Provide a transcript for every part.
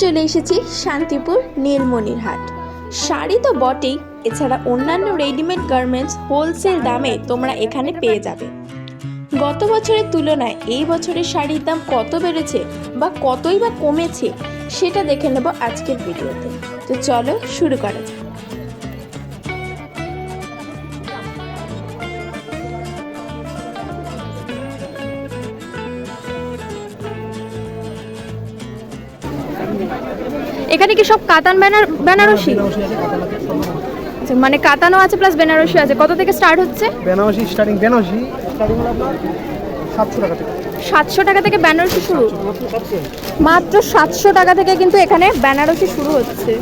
চলে এসেছি শান্তিপুর নীলমণির হাট শাড়ি তো বটেই, এছাড়া অন্যান্য রেডিমেড গার্মেন্টস হোলসেল দামে তোমরা এখানে পেয়ে যাবে। গত বছরের তুলনায় এই বছরের শাড়ির দাম কত বেড়েছে বা কতই বা কমেছে, সেটা দেখে নেব আজকের ভিডিওতে। তো চলো শুরু করা যাক। এখানে কি সব কাতান বেনারসি? আচ্ছা, মানে কাতানও আছে প্লাস বেনারসি আছে। কত থেকে স্টার্ট হচ্ছে? বেনারসি স্টার্টিং বেনারসি স্টার্টিং হলো আপনার সাতশো টাকা থেকে। সাতশো টাকা থেকে বেনারসি শুরু? মাত্র সাতশো টাকা থেকে কিন্তু এখানে বেনারসি শুরু হচ্ছে।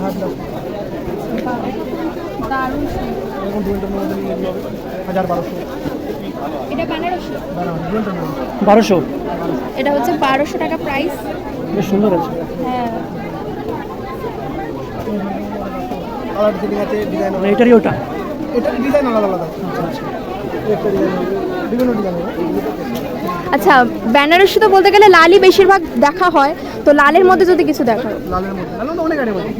হ্যাঁ, হবে হাজার বারোশো। এটা বেনারসি? বেনারসি বারোশো। এটা হচ্ছে বারোশো টাকা প্রাইস বেশ সুন্দর আছে। হ্যাঁ। কালার ডিজাইন আছে ডিজাইন হবে এটারই ওটা? এটা ডিজাইন আলাদা আলাদা। আচ্ছা আচ্ছা। বিভিন্ন ডিজাইন আচ্ছা বেনারসি তো বলতে গেলে লালই বেশিরভাগ দেখা হয়। তো লালের মধ্যে যদি কিছু দেখা লালের মধ্যে। অনেক আইটেম আছে।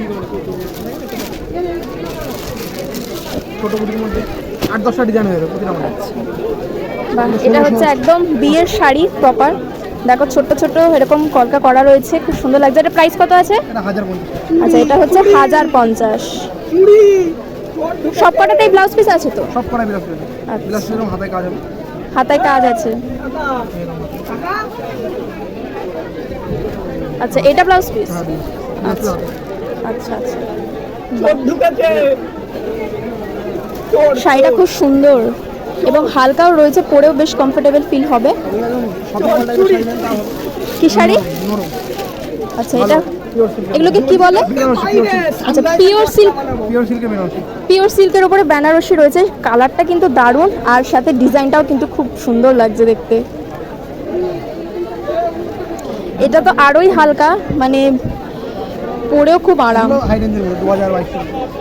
কুটির মধ্যে আট দশটা ডিজাইন হয়ে যাবে প্রতিটা মধ্যে এটা হচ্ছে একদম বিয়ের শাড়ি প্রপার দেখো ছোট্ট ছোট্ট এরকম কলকা করা রয়েছে খুব সুন্দর লাগছে। এটা প্রাইস কত আছে? আচ্ছা এটা হচ্ছে হাজার পঞ্চাশ। সব কটাতেই ব্লাউজ পিস আছে তো? সব বিলাস করে আচ্ছা। হাতায় কাজ হবে। হাতায় কাজ আছে। আচ্ছা এটা ব্লাউজ পিস হ্যাঁ বিলাস বিলাস আচ্ছা আচ্ছা শাড়িটা খুব সুন্দর। এবং হালকাও রয়েছে পরেও বেশ কমফোর্টেবল ফিল হবে। কি শাড়ি? আচ্ছা এটা এগুলোকে কি বলে? আচ্ছা পিওর সিল্ক পিওর সিল্কের উপরে বেনারসি রয়েছে। কালারটা কিন্তু দারুণ আর সাথে ডিজাইনটাও কিন্তু খুব সুন্দর লাগছে দেখতে। এটা তো আরোই হালকা মানে পরেও খুব আরাম।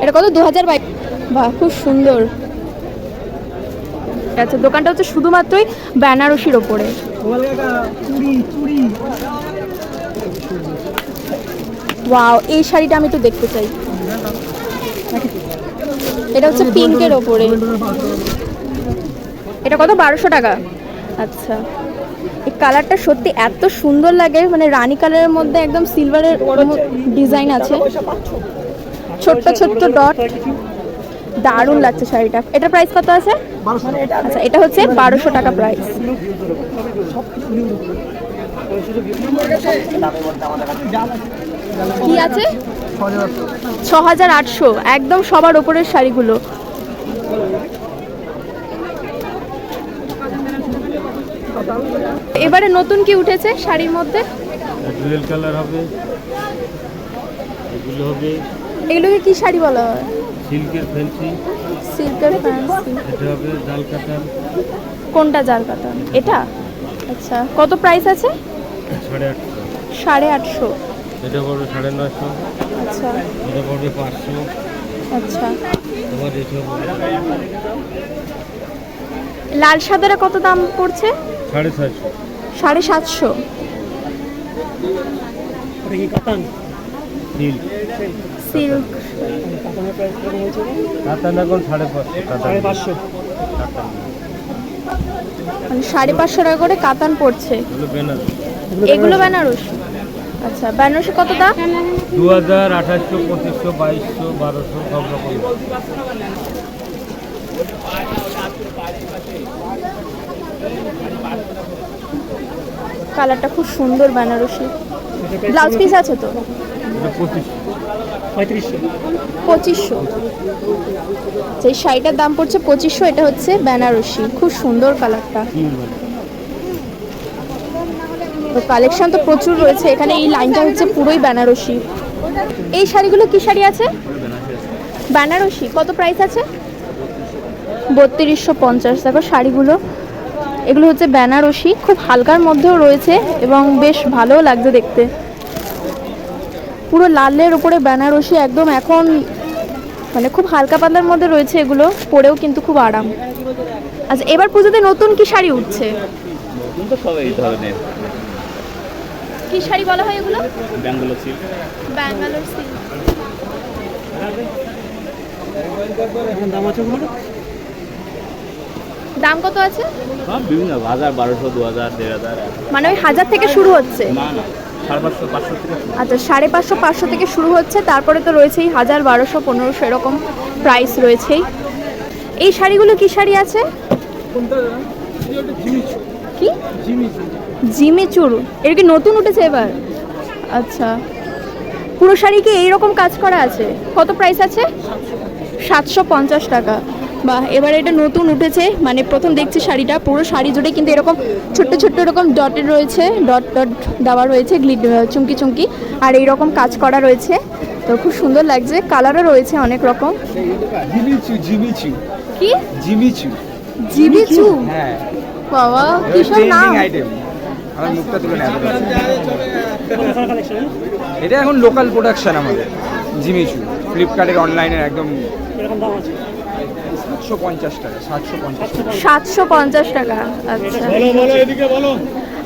এটা কত? দু হাজার বাইশ। বাহ খুব সুন্দর। আচ্ছা দোকানটা হচ্ছে শুধুমাত্রই বেনারসির ওপরে। ওয়াও এই শাড়িটা আমি তো দেখতে চাই। এটা হচ্ছে পিঙ্কের ওপরে। এটা কত? বারোশো টাকা। আচ্ছা। এই কালারটা সত্যি এত সুন্দর লাগে মানে রানী কালারের মধ্যে একদম সিলভারের ডিজাইন আছে। ছোট্ট ছোট্ট ডট দারুণ লাগছে শাড়িটা। এটা প্রাইস কত আছে? আচ্ছা এটা হচ্ছে বারোশো টাকা প্রাইস কি আছে? ছ হাজার আটশো। একদম সবার ওপরের শাড়িগুলো। এবারে নতুন কি উঠেছে শাড়ির মধ্যে? কালার হবে এগুলো হবে। এগুলোকে কি শাড়ি বলা হয়? সিল্কের ফ্যান্সি? সিল্কের ফ্যান্সি। এটা হবে জাল কাতার কোনটা জাল কাতান? এটা? আচ্ছা কত প্রাইস আছে? সাড়ে আটশো। সাড়ে আটশো। এটা পড়বে সাড়ে নশো আচ্ছা। এটা পড়বে পাঁচশো। আচ্ছা। তোমার এসব লাল সাদারা কত দাম পড়ছে? সাড়ে ছয়শো। সাড়ে সাতশো। সিল্ক। সিল্ক। কাতান এখন সাড়ে পাঁচশো সাড়ে পাঁচশো। মানে সাড়ে পাঁচশো টাকা করে কাতান পড়ছে। এগুলো বেনারস। আচ্ছা বেনারসি কত দাম? দু হাজার আঠাশশো পঁচিশশো বাইশশো বারোশো সব রকম। কালারটা খুব সুন্দর বেনারসি। ব্লাউজ পিস আছে তো? পঁচিশশো। পঁচিশশো। সেই শাড়িটার দাম পড়ছে পঁচিশশো, এটা হচ্ছে বেনারসি। খুব সুন্দর কালারটা। তো কালেকশন তো প্রচুর রয়েছে। এখানে এই লাইনটা হচ্ছে পুরোই বেনারসি। এই শাড়িগুলো কি শাড়ি আছে? বেনারসি। কত প্রাইস আছে? বত্রিশশো পঞ্চাশ। দেখো শাড়িগুলো। এগুলো হচ্ছে বেনারসি। খুব হালকার মধ্যেও রয়েছে এবং বেশ ভালোও লাগছে দেখতে। পুরো লালের উপরে বেনারসি একদম এখন মানে খুব হালকা পাতলার মধ্যে রয়েছে এগুলো পরেও কিন্তু খুব আরাম। আচ্ছা এবার পুজোতে নতুন কি শাড়ি উঠছে? নতুন তো সব এই ধরনের। কি শাড়ি বলা হয় এগুলো? ব্যাঙ্গালোর সিল্ক ব্যাঙ্গালোর সিল্ক দাম কত আছে? বিভিন্ন হাজার বারোশো দু হাজার দেড় হাজার। মানে ওই হাজার থেকে শুরু হচ্ছে? না না। আচ্ছা সাড়ে পাঁচশো পাঁচশো থেকে শুরু হচ্ছে তারপরে তো রয়েছেই হাজার বারোশো পনেরোশো এরকম প্রাইস রয়েছেই। এই শাড়িগুলো কি শাড়ি আছে? কি? জিমিচুর এর কি নতুন উঠেছে এবার? আচ্ছা। পুরো শাড়ি কি এইরকম কাজ করা আছে? কত প্রাইস আছে? সাতশো পঞ্চাশ টাকা। বাহ এবার এটা নতুন উঠেছে মানে প্রথম দেখছি শাড়িটা পুরো শাড়ি জুড়ে কিন্তু এরকম ছোট্ট ছোট্ট এরকম ডটের রয়েছে ডট ডট দেওয়া রয়েছে গ্লিট চুমকি চুমকি আর এইরকম কাজ করা রয়েছে। তো খুব সুন্দর লাগছে কালারও রয়েছে অনেক রকম। জিমিচু জিমিচু। কি? জিমিচু। জিবিচু হ্যাঁ। বাবা কিসব নাম? আইটেম আমার মুখটা তুলে নেয় এটা এখন লোকাল প্রোডাকশন আমাদের জিমিচু। ফ্লিপকার্টের অনলাইনের একদম সাতশো পঞ্চাশ টাকা সাতশো পঞ্চাশ সাতশো পঞ্চাশ টাকা আচ্ছা।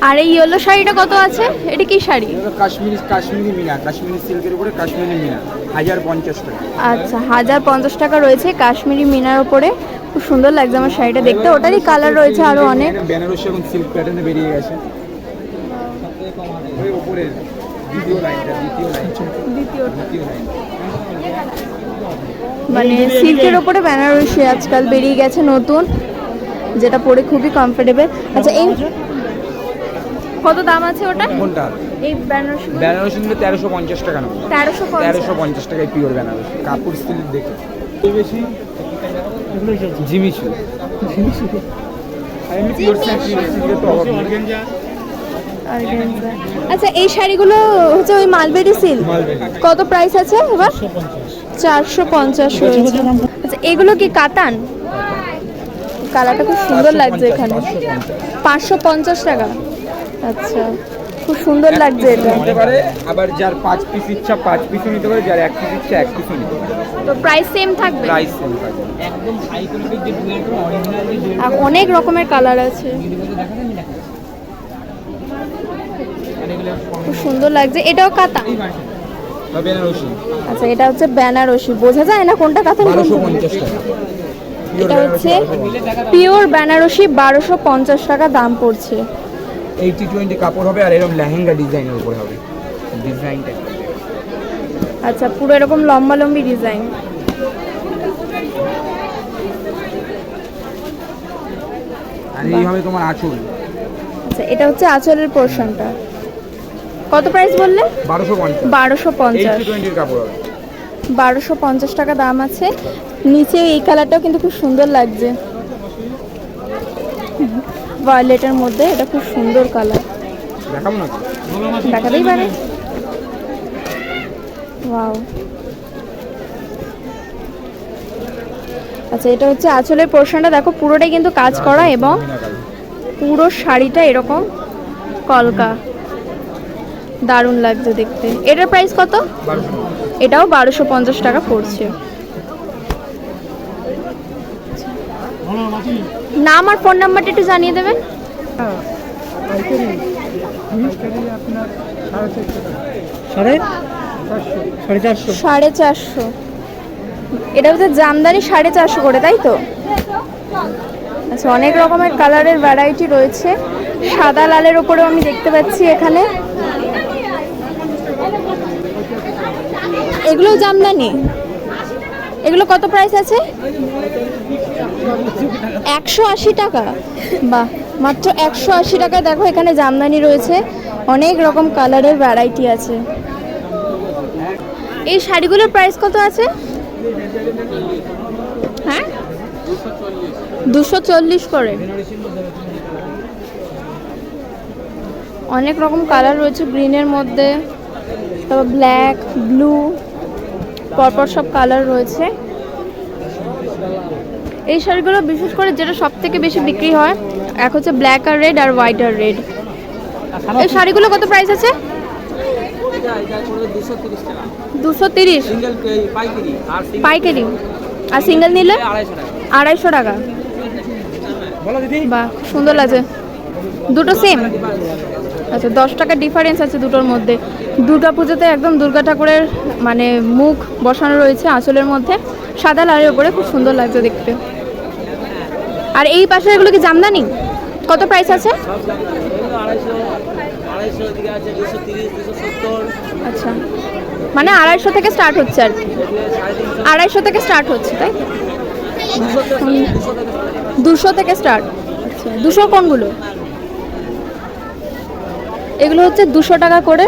আর এই ইয়েলো শাড়িটা কত আছে? এটা কি শাড়ি? কাশ্মীরি কাশ্মীরি মিনা কাশ্মীরি সিল্কের উপরে কাশ্মীরি মিনা হাজার পঞ্চাশ টাকা। আচ্ছা হাজার পঞ্চাশ টাকা রয়েছে কাশ্মীরি মিনার ওপরে খুব সুন্দর লাগছে আমার শাড়িটা দেখতে। ওটারই কালার রয়েছে আরও অনেক। বেনারসি এখন সিল্ক প্যাটার্নে বেরিয়ে গেছে। ওই উপরে দ্বিতীয় লাইনটা দ্বিতীয় লাইন দ্বিতীয় লাইন মানে সিল্কের ওপরে বেনারসি আজকাল বেরিয়ে গেছে নতুন যেটা পরে খুবই কমফোর্টেবল আচ্ছা এই কত দাম আছে ওটা? কোনটা এই বেনারসি বেনারসি নিলে তেরোশো পঞ্চাশ টাকা নেব। তেরোশো তেরোশো পঞ্চাশ টাকায় পিওর বেনারসি কাপড় সিল্ক দেখে। বেশি জিমিচু। আচ্ছা এই শাড়িগুলো হচ্ছে ওই মালবেরি সিল্ক কত প্রাইস আছে এবার? চারশো পঞ্চাশ রয়েছে। আচ্ছা এগুলো কি কাতান? কালারটা খুব সুন্দর লাগছে এখানে। পাঁচশো পঞ্চাশ টাকা। আচ্ছা খুব সুন্দর লাগছে এটা। নিতে পারে আবার যার পাঁচ পিস ইচ্ছা পাঁচ পিসও নিতে পারে যার এক পিস ইচ্ছা এক পিসও নিতে পারে। তো প্রাইস সেম থাকবে? প্রাইস সেম থাকবে। আর অনেক রকমের কালার আছে। খুব সুন্দর লাগছে। এটাও বেনারসি আচ্ছা এটা হচ্ছে বেনারসি। বোঝা যায় না কোনটা কাতান এটা হচ্ছে পিওর বেনারসি বারোশো পঞ্চাশ টাকা দাম পড়ছে। এইটি টোয়েন্টি কাপড় হবে আর এরকম লেহেঙ্গা ডিজাইনের উপরে হবে। ডিজাইনটা। আচ্ছা পুরো এরকম লম্বা লম্বি ডিজাইন। আর এই হবে তোমার আঁচল। আচ্ছা এটা হচ্ছে আঁচলের পোর্শনটা কত প্রাইস বললে? বারোশো পঞ্চাশ। বারোশো পঞ্চাশ। টাকা দাম আছে। নিচে এই কালারটাও কিন্তু খুব সুন্দর লাগছে। ভায়োলেটের মধ্যে এটা খুব সুন্দর কালার? দেখাতেই পারে। ওয়াও আচ্ছা এটা হচ্ছে আঁচলের পোর্শনটা দেখো পুরোটাই কিন্তু কাজ করা এবং পুরো শাড়িটা এরকম কলকা। দারুণ লাগছে দেখতে। এটার প্রাইস কত? এটাও বারোশো পঞ্চাশ টাকা পড়ছে। নাম আর ফোন নাম্বারটা একটু জানিয়ে দেবেন। সাড়ে? সাড়ে চারশো। সাড়ে চারশো। এটা হচ্ছে জামদানি সাড়ে চারশো করে তাই তো? আচ্ছা অনেক রকমের কালারের ভ্যারাইটি রয়েছে। সাদা লালের ওপরেও আমি দেখতে পাচ্ছি এখানে। এগুলো জামদানি। এগুলো কত প্রাইস আছে? একশো আশি টাকা। বাহ, মাত্র একশো আশি টাকা দেখো এখানে জামদানি রয়েছে। অনেক রকম কালারের ভ্যারাইটি আছে। এই শাড়িগুলোর প্রাইস কত আছে? হ্যাঁ? দুশো চল্লিশ করে। অনেক রকম কালার রয়েছে গ্রিনের মধ্যে। তারপর ব্ল্যাক ব্লু পরপর সব কালার রয়েছে। এই শাড়িগুলো বিশেষ করে যেটা সব থেকে বেশি বিক্রি হয় এক হচ্ছে ব্ল্যাক আর রেড আর হোয়াইট আর রেড এই শাড়িগুলো কত প্রাইস আছে? দুশো তিরিশ। পাইকারি। আর সিঙ্গেল নিলে? আড়াইশো টাকা। বাহ সুন্দর লাগছে। দুটো সেম আচ্ছা দশ টাকার ডিফারেন্স আছে দুটোর মধ্যে। দুর্গা পুজোতে একদম দুর্গা ঠাকুরের মানে মুখ বসানো রয়েছে আঁচলের মধ্যে। সাদা লালের উপরে খুব সুন্দর লাগছে দেখতে। আর এই পাশে এগুলো কি জামদানি? কত প্রাইস আছে? আচ্ছা মানে আড়াইশো থেকে স্টার্ট হচ্ছে আর কি। আড়াইশো থেকে স্টার্ট হচ্ছে, তাই? দুশো থেকে স্টার্ট আচ্ছা দুশো কোনগুলো? এগুলো হচ্ছে দুশো টাকা করে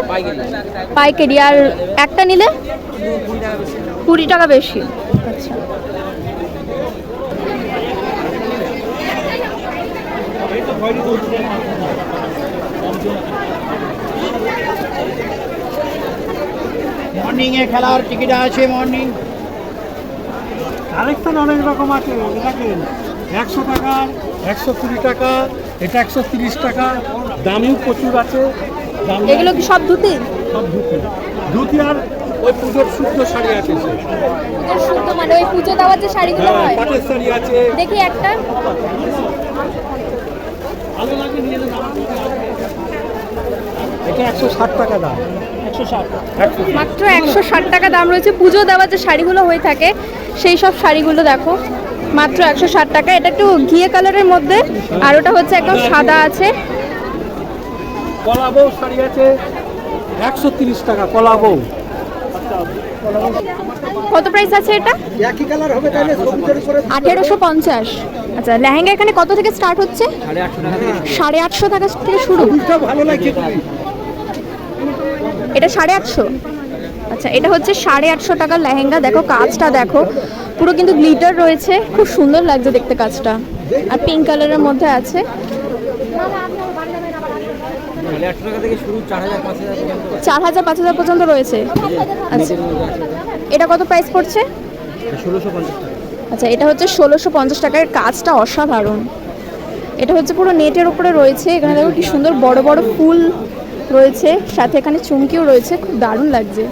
পাইকারি। আর একটা নিলে কুড়ি টাকা বেশি। আচ্ছা। মর্নিং এ খেলার টিকিট আছে মর্নিং কালেকশন অনেক রকম আছে একশো টাকা একশো কুড়ি টাকা এটা একশো তিরিশ টাকা। দামিও প্রচুর আছে। দামি এগুলো কি সব ধুতি? সব ধুতি। ধুতি আর ওই পুজোর শুদ্ধ শাড়ি আছে। সে। শুদ্ধ মানে ওই পুজো দেওয়ার যে শাড়িগুলো হ্যাঁ হয়? পাটের শাড়ি আছে। দেখি একটা। ভালো লাগে নিয়ে এটা একশো ষাট টাকা দাম। মাত্র একশো ষাট টাকা দাম রয়েছে। পুজো দেওয়ার যে শাড়িগুলো হয়ে থাকে সেই সব শাড়িগুলো দেখো। মাত্র একশো ষাট টাকা। এটা একটু ঘিয়ে কালারের মধ্যে আর ওটা হচ্ছে একদম সাদা আছে। কলা বউ শাড়ি আছে একশো তিরিশ টাকা কলা বউ। কত প্রাইস আছে এটা? একই কালার হবে তাহলে সবুজের উপরে আঠেরোশো পঞ্চাশ। আচ্ছা লেহেঙ্গা এখানে কত থেকে স্টার্ট হচ্ছে? সাড়ে আটশো টাকা থেকে শুরু। ভালো লাগছে। এটা সাড়ে আটশো। আচ্ছা এটা হচ্ছে সাড়ে আটশো টাকার লেহেঙ্গা। দেখো, কাজটা দেখো। পুরো কিন্তু গ্লিটার রয়েছে। খুব সুন্দর লাগছে দেখতে কাজটা। আর পিঙ্ক কালারের মধ্যে আছে। চার হাজার, পাঁচ হাজার পর্যন্ত রয়েছে। আচ্ছা এটা কত প্রাইস পড়ছে? আচ্ছা এটা হচ্ছে ষোলোশো পঞ্চাশ টাকার কাজটা অসাধারণ। এটা হচ্ছে পুরো নেটের উপরে রয়েছে। এখানে দেখো কি সুন্দর বড় বড় ফুল রয়েছে। সাথে এখানে চুমকিও রয়েছে। খুব দারুণ লাগছে।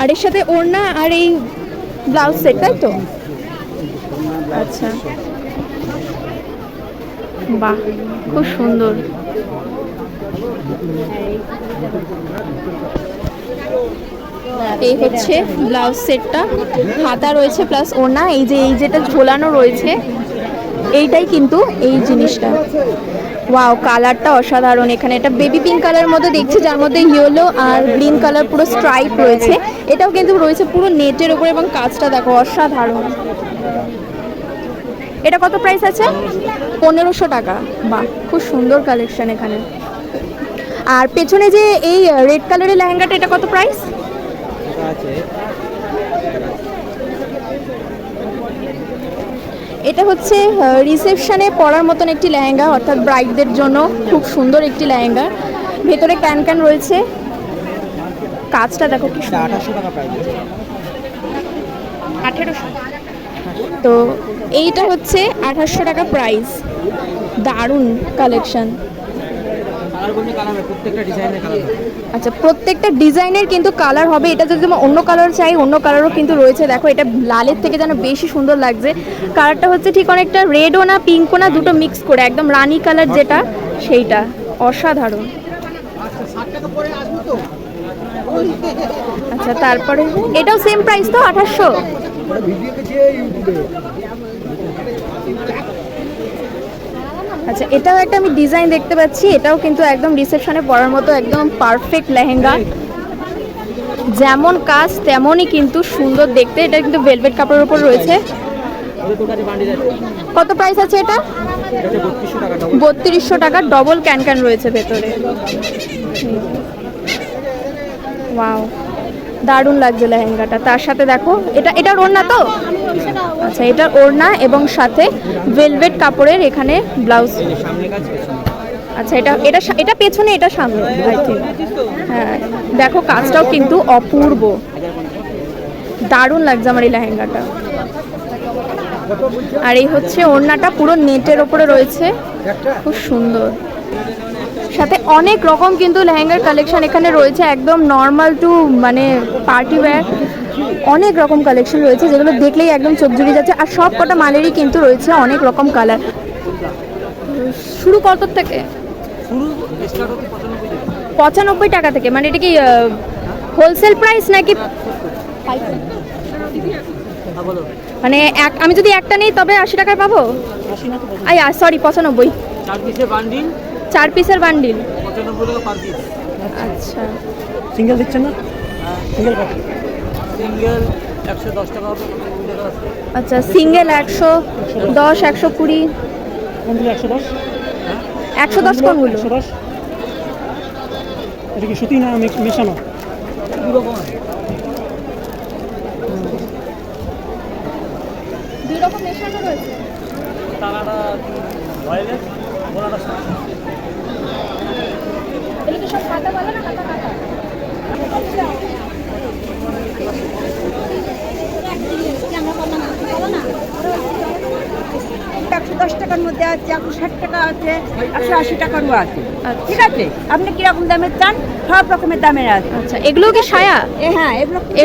আর এর সাথে ওড়না আর এই ব্লাউজ সেট, তাই তো? আচ্ছা। বাহ, খুব সুন্দর। এই হচ্ছে ব্লাউজ সেটটা। হাতা রয়েছে, প্লাস ওড়না, এই যে, এই যেটা ঝোলানো রয়েছে এইটাই কিন্তু এই জিনিসটা। ওয়াও কালারটা অসাধারণ এখানে। এটা বেবি পিঙ্ক কালার মধ্যে দেখছি, যার মধ্যে ইয়েলো আর গ্রিন কালার পুরো স্ট্রাইপ রয়েছে। এটাও কিন্তু রয়েছে পুরো নেটের উপরে এবং কাজটা দেখো, অসাধারণ। এটা কত প্রাইস আছে? পনেরোশো টাকা। বাহ, খুব সুন্দর কালেকশন এখানে। আর পেছনে যে এই রেড কালারের লেহেঙ্গাটা, এটা কত প্রাইস এটা হচ্ছে রিসেপশনে পরার মতন একটি লেহেঙ্গা অর্থাৎ ব্রাইডদের জন্য খুব সুন্দর একটি লেহেঙ্গা। ভেতরে ক্যান ক্যান রয়েছে। কাজটা দেখো কি আঠেরোশো তো এইটা হচ্ছে আঠাশশো টাকা প্রাইস দারুণ কালেকশন আচ্ছা প্রত্যেকটা ডিজাইনের কিন্তু কালার হবে। এটা যদি তোমার অন্য কালার চাই অন্য কালারও কিন্তু রয়েছে। দেখো এটা লালের থেকে যেন বেশি সুন্দর লাগছে। কালারটা হচ্ছে ঠিক অনেকটা রেডও না পিঙ্কও না দুটো মিক্স করে একদম রানি কালার যেটা সেইটা। অসাধারণ। আচ্ছা তারপরে? এটাও সেম প্রাইস তো আঠাশশো? আচ্ছা এটাও একটা আমি ডিজাইন দেখতে পাচ্ছি এটাও কিন্তু একদম রিসেপশনে পরার মতো একদম পারফেক্ট লেহেঙ্গা। যেমন কাজ তেমনই কিন্তু সুন্দর দেখতে এটা কিন্তু ভেলভেট কাপড়ের উপর রয়েছে। কত প্রাইস আছে এটা? বত্রিশশো টাকা ডবল ক্যান ক্যান রয়েছে ভেতরে। ওয়াও দারুণ লাগছে লেহেঙ্গাটা। তার সাথে দেখো, এটা এটার ওড়না তো? আচ্ছা এটার ওড়না এবং সাথে ভেলভেট কাপড়ের এখানে ব্লাউজ আচ্ছা এটা এটা এটা পেছনে, এটা সামনে আই থিঙ্ক হ্যাঁ দেখো, কাজটাও কিন্তু অপূর্ব। দারুণ লাগছে আমার এই লেহেঙ্গাটা। আর এই হচ্ছে ওড়নাটা পুরো নেটের ওপরে রয়েছে। খুব সুন্দর। সাথে অনেক রকম কিন্তু লেহেঙ্গার কালেকশন এখানে রয়েছে একদম নর্মাল টু মানে পার্টি ওয়্যার অনেক রকম কালেকশন রয়েছে যেগুলো দেখলেই একদম চোখ জুড়িয়ে যাচ্ছে। আর সব কটা মালেরই কিন্তু রয়েছে অনেক রকম কালার শুরু কত থেকে? পঁচানব্বই টাকা। থেকে মানে এটা কি হোলসেল প্রাইস নাকি? হ্যাঁ মানে এক আমি যদি একটা নিই তবে আশি টাকায় পাবো? আই সরি পঁচানব্বই। চার পিসের বান্ডিল। আচ্ছা। সিঙ্গেল দিচ্ছেন না? সিঙ্গেল কত? সিঙ্গেল একশো দশ টাকা আচ্ছা সিঙ্গেল একশো দশ একশো কুড়ি। একশো দশ? একশো দশ কোনগুলো একশো দশ। এটা কি সুতি না মেশানো? দুই রকম মেশানো রয়েছে। তারাটা ভয়েলের বোনাটা এগুলো কি সব কাটা বলে না কাটা কাটা একশো দশ টাকার মধ্যে আছে একশো ষাট টাকা আছে একশো আশি টাকারও আছে। আচ্ছা। ঠিক আছে? আপনি কীরকম দামের চান সব রকমের দামের আছে। আচ্ছা এগুলো কি সায়া? হ্যাঁ এগুলো কুচি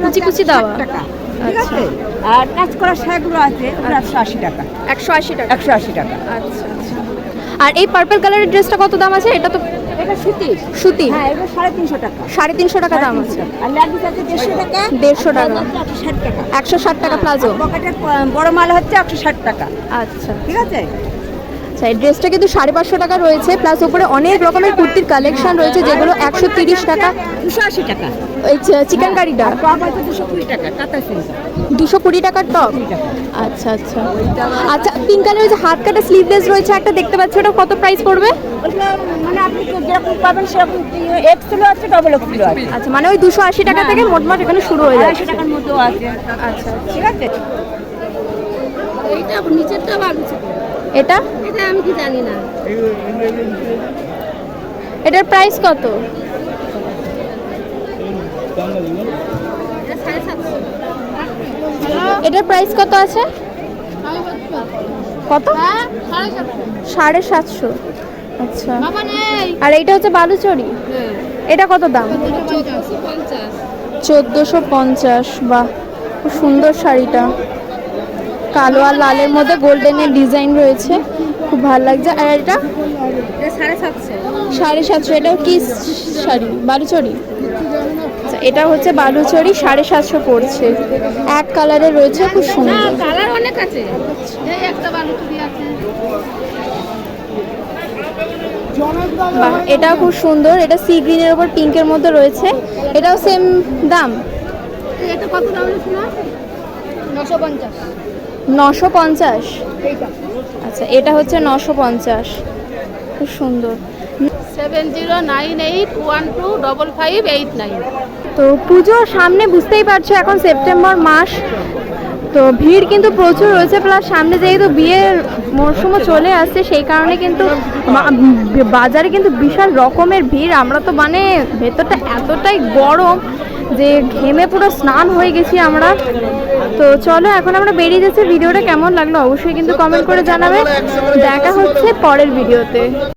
কুচি হচ্ছে কুচি 160 দেওয়া। টাকা। ঠিক আচ্ছা। আছে? আর কাজ করা সায়াগুলো আছে ওগুলো একশো আশি টাকা। একশো আশি টাকা। একশো আশি টাকা। আচ্ছা আচ্ছা। আর এই পার্পল কালারের ড্রেসটা কত দাম আছে? এটা তো এটা সুতি। সুতি? হ্যাঁ এগুলো সাড়ে তিনশো টাকা। সাড়ে তিনশো টাকা দাম আছে। আর লেডিস আছে দেড়শো টাকা। দেড়শো টাকা। একশো ষাট টাকা। একশো ষাট টাকা প্লাজো। পকেটের বড় মাল হচ্ছে একশো ষাট টাকা। আচ্ছা। ঠিক আছে? আচ্ছা এই ড্রেসটা কিন্তু সাড়ে পাঁচশো টাকা রয়েছে প্লাস উপরে অনেক রকমের কুর্তির কালেকশন রয়েছে যেগুলো একশো তিরিশ টাকা। দুশো আশি টাকা। ওই চিকেন কারিটা দুশো কুড়ি টাকা দুশো কুড়ি টাকার টপ? আচ্ছা আচ্ছা। আচ্ছা পিঙ্ক কালারের যে হাত কাটা স্লিভলেস রয়েছে একটা দেখতে পাচ্ছি ওটা কত প্রাইস পড়বে? মানে আপনি যেরকম পাবেন সেরকম এক্সেলও আছে ডবল এক্সেলও আছে। আচ্ছা মানে ওই দুশো আশি টাকা থেকে মোটমাট এখানে শুরু হয়ে টাকার আছে। আচ্ছা। ঠিক আছে? এইটা নিচেরটা ভালো এটা? এটা আমি কি জানি না। এটার প্রাইস কত? এটার প্রাইস কত আছে? কত? হ্যাঁ সাড়ে সাতশো। আচ্ছা। আর এইটা হচ্ছে বালুচরি? হ্যাঁ। এটা কত দাম? চোদ্দোশো পঞ্চাশ। বাহ খুব সুন্দর শাড়িটা। কালো আর লালের মধ্যে গোল্ডেনের ডিজাইন রয়েছে। খুব ভালো লাগছে। আর এটা? এটা সাড়ে সাতশো। এটাও কি শাড়ি? বালুচরি? আচ্ছা, এটা হচ্ছে বালুচরি সাড়ে সাতশো পড়ছে। এক কালারে রয়েছে খুব সুন্দর। কালার অনেক আছে। বাহ এটাও খুব সুন্দর। এটা সি গ্রিনের ওপর পিঙ্কের মধ্যে রয়েছে। এটাও সেম দাম? এটা কত দাম নশো পঞ্চাশ। নশো পঞ্চাশ। আচ্ছা এটা হচ্ছে নশো পঞ্চাশ। খুব সুন্দর। Seven zero nine eight one two double five eight nine. তো পুজোর সামনে বুঝতেই পারছ এখন সেপ্টেম্বর মাস। তো ভিড় কিন্তু প্রচুর রয়েছে প্লাস সামনে যেহেতু বিয়ের মরশুমও চলে আসছে সেই কারণে কিন্তু বাজারে কিন্তু বিশাল রকমের ভিড়। আমরা তো মানে ভেতরটা এতটাই গরম যে ঘেমে পুরো স্নান হয়ে গেছি আমরা। তো চলো এখন আমরা বেরিয়ে যাচ্ছি। ভিডিওটা কেমন লাগল অবশ্যই কিন্তু কমেন্ট করে জানাবে। দেখা হচ্ছে পরের ভিডিওতে।